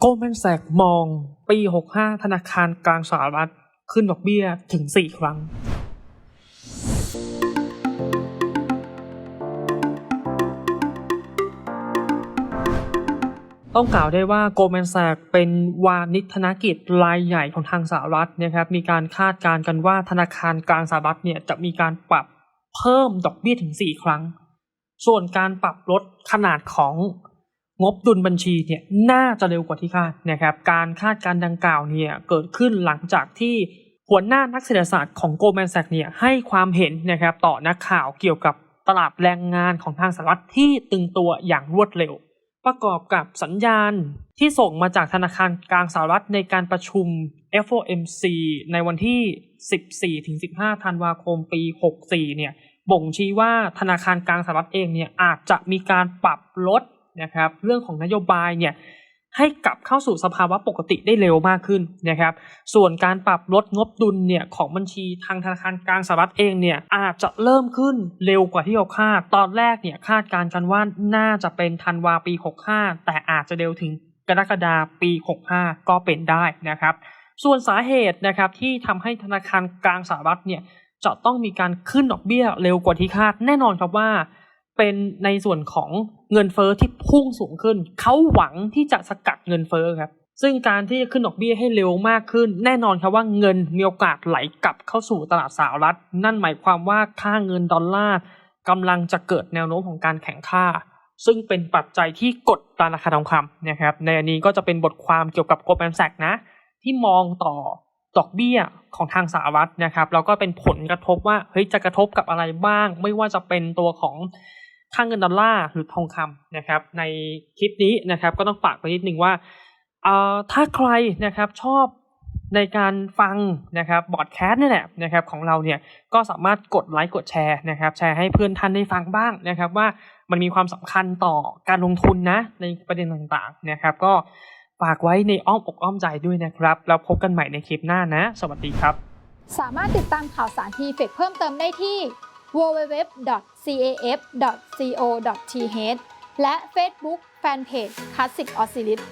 โกลแมนแซกมองปี 65 ธนาคารกลางสหรัฐขึ้นดอกเบี้ยถึง 4 ครั้ง ต้องกล่าวได้ว่าโกลแมนแซกเป็นวานิธนกิจรายใหญ่ของทางสหรัฐนะครับมีการคาดการณ์กันว่าธนาคารกลางสหรัฐเนี่ยจะมีการปรับเพิ่มดอกเบี้ยถึง 4 ครั้ง ส่วนการปรับลดขนาดของ งบดุลบัญชีเนี่ยน่าจะเร็วกว่าที่คาดนะครับ การคาดการดังกล่าวเนี่ยเกิดขึ้นหลังจากที่หัวหน้านักเศรษฐศาสตร์ของโกลแมนแซกเนี่ยให้ความเห็นนะครับต่อนักข่าวเกี่ยวกับตลาดแรงงานของทางสหรัฐที่ตึงตัวอย่างรวดเร็ว ประกอบกับสัญญาณที่ส่งมาจากธนาคารกลางสหรัฐในการประชุม FOMC ในวันที่ 14-15 ธันวาคมปี 64 เนี่ยบ่งชี้ว่าธนาคารกลางสหรัฐเองเนี่ยอาจจะมีการปรับลด นะครับเรื่องของนโยบายเนี่ยให้กลับเข้าสู่สภาวะปกติได้เร็วมากขึ้นนะครับ ส่วนการปรับลดงบดุลเนี่ยของบัญชีทางธนาคารกลางสหรัฐเองเนี่ยอาจจะเริ่มขึ้นเร็วกว่าที่เราคาด ตอนแรกเนี่ยคาดการณ์กันว่าน่าจะเป็นธันวาปี 65 แต่อาจจะเร็วถึงกรกฎาปี 65 ก็เป็นได้นะครับ ส่วนสาเหตุนะครับที่ทำให้ธนาคารกลางสหรัฐเนี่ยจะต้องมีการขึ้นดอกเบี้ยเร็วกว่าที่คาด แน่นอนครับว่า เป็นในส่วนของเงินเฟอ้อที่พุ่งสูงขึ้น เขาหวังที่จะสกัดเงินเฟอ้อครับ ซึ่งการที่จะขึ้นดอกเบี้ยให้เร็วมากขึ้น แน่นอนครับว่าเงินมีโอกาสไหลกลับเข้าสู่ตลาดสหรัฐ นั่นหมายความว่าค่าเงินดอลลาร์กำลังจะเกิดแนวโน้มของการแข่งค่าซึ่งเป็นปัจจัยที่กดดันราคาทองคำนะครับ ในอันนี้ก็จะเป็นบทความเกี่ยวกับโกลแมนแซกนะ ที่มองต่อดอกเบี้ยของทางสหรัฐนะครับ แล้วก็เป็นผลกระทบว่าเฮ้ยจะกระทบกับอะไรบ้าง ไม่ว่าจะเป็นตัวของ ค่าเงินดอลลาร์หรือทองคำนะครับ ในคลิปนี้นะครับ ก็ต้องฝากไปนิดนึงว่าเอ่อถ้าใครนะครับชอบในการฟังนะครับบอดแคสต์นี่แหละนะครับของเราเนี่ยก็สามารถกดไลค์กดแชร์นะครับ แชร์ให้เพื่อนท่านได้ฟังบ้างนะครับ ว่ามันมีความสำคัญต่อการลงทุนนะในประเด็นต่างๆนะครับ ก็ฝากไว้ในอ้อมอกอ้อมใจด้วยนะครับแล้วพบกันใหม่ในคลิปหน้านะ สวัสดีครับ สามารถติดตามข่าวสารทีเฟกเพิ่มเติมได้ที่ www.caf.co.th และ Facebook Fanpage Classic Oscillist